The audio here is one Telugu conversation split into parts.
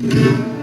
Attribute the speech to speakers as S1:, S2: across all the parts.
S1: Thank you.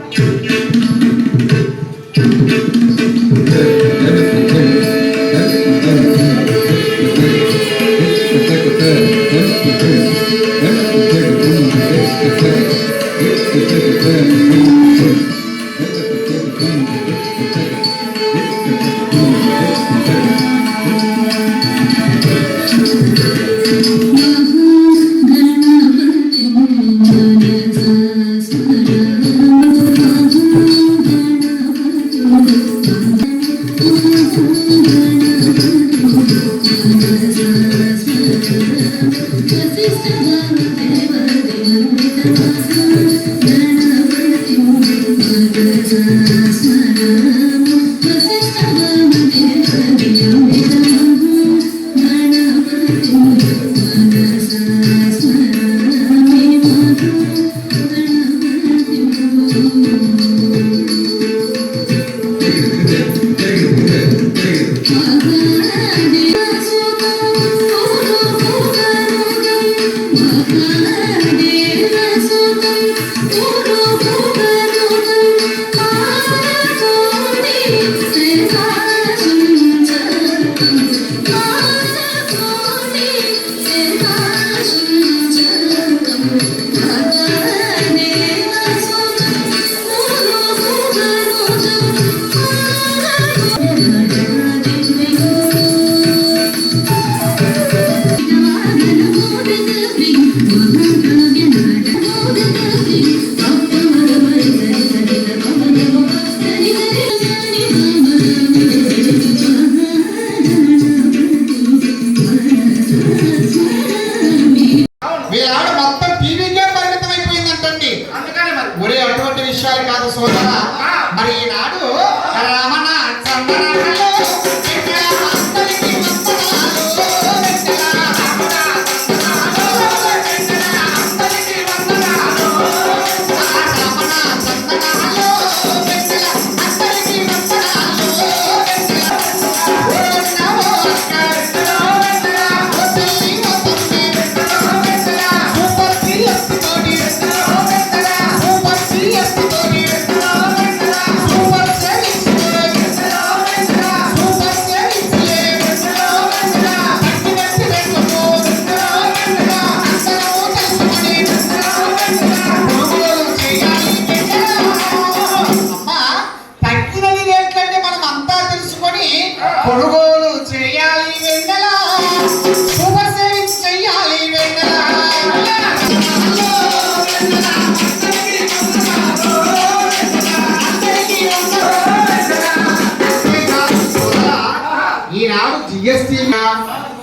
S1: కాదు సోదర మరి ఈనాడు రమణ చందనాలు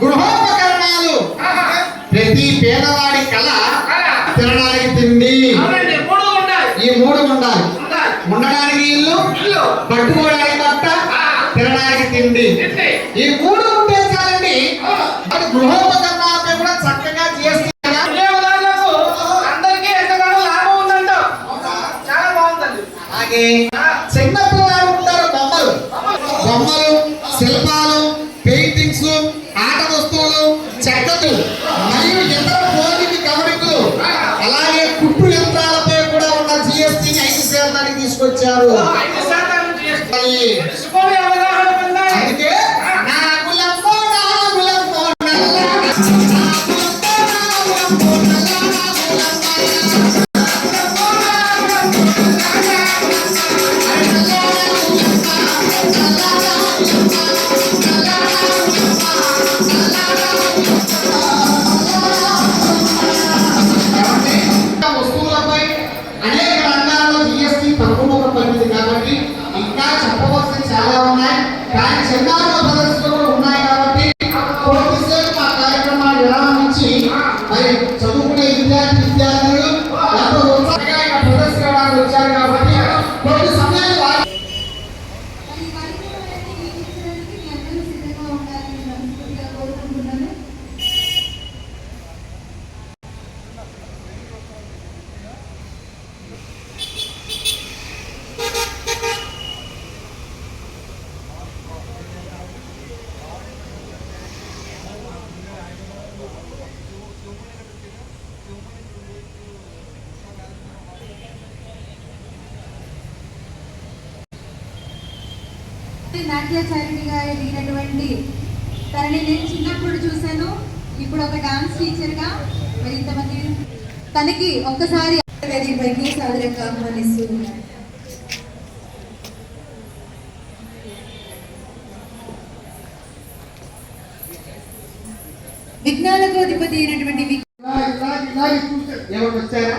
S1: గృహోపకరణాలు. ప్రతి పేదవాడి కళ తినడానికి తిండి. ఈ మూడు ఉండాలి. ఉండడానికి ఇల్లు పట్టుకోవడానికి బట్ట తినడానికి తిండి. ఈ మూడు ఉంటే చాలండి అది గృహోపకరణాలపై కూడా చక్కగా జిఎస్టీ అలాగే చిన్న పిల్లలు ఉంటారు బొమ్మలు. బొమ్మలు Não. చాలా ఉన్నాయి. కానీ చిన్నారుల ప్రదర్శనలు కూడా ఉన్నాయి కాబట్టి కొద్దిసేపు ఆ కార్యక్రమాన్ని విరామించి మరి చదువుకునే విద్యార్థి
S2: విద్యార్థి నాట్యాచార్యుడి గారు అయినటువంటి తనని నేను చిన్నప్పుడు చూశాను. ఇప్పుడు ఒక డాన్స్ టీచర్గా మరి ఇంతమంది తనకి ఒక్కసారి వేదికపైకి సాదరంగా ఆహ్వానిస్తూ విఘ్నాలకు అధిపతి అయినటువంటి
S1: ఎవరు వచ్చారా?